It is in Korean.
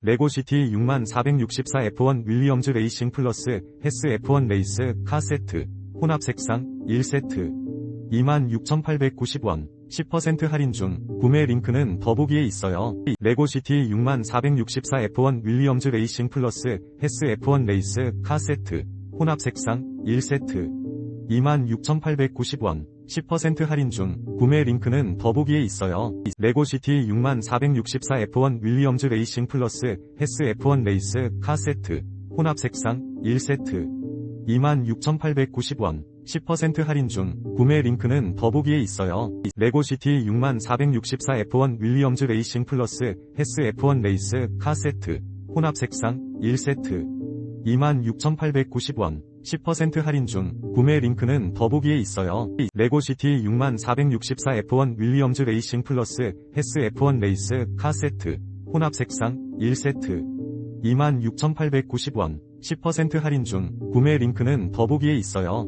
레고시티 6464 F1 윌리엄즈 레이싱 플러스 헤스 F1 레이스 카 세트 혼합 색상 1세트 26,890원 10% 할인 중 구매 링크는 더보기에 있어요. 레고시티 6464 F1 윌리엄즈 레이싱 플러스 헤스 F1 레이스 카 세트 혼합 색상 1세트 26,890원 10% 할인 중 구매 링크는 더보기에 있어요. 레고시티 6464 F1 윌리엄즈 레이싱 플러스 헤스 F1 레이스 카 세트 혼합 색상 1세트 26,890원 10% 할인 중 구매 링크는 더보기에 있어요. 레고시티 6464 F1 윌리엄즈 레이싱 플러스 헤스 F1 레이스 카 세트 혼합 색상 1세트 26,890원 10% 할인 중 구매 링크는 더보기에 있어요. 레고시티 6464 F1 윌리엄즈 레이싱 플러스 헤스 F1 레이스 카 세트 혼합 색상 1세트 26,890원 10% 할인 중 구매 링크는 더보기에 있어요.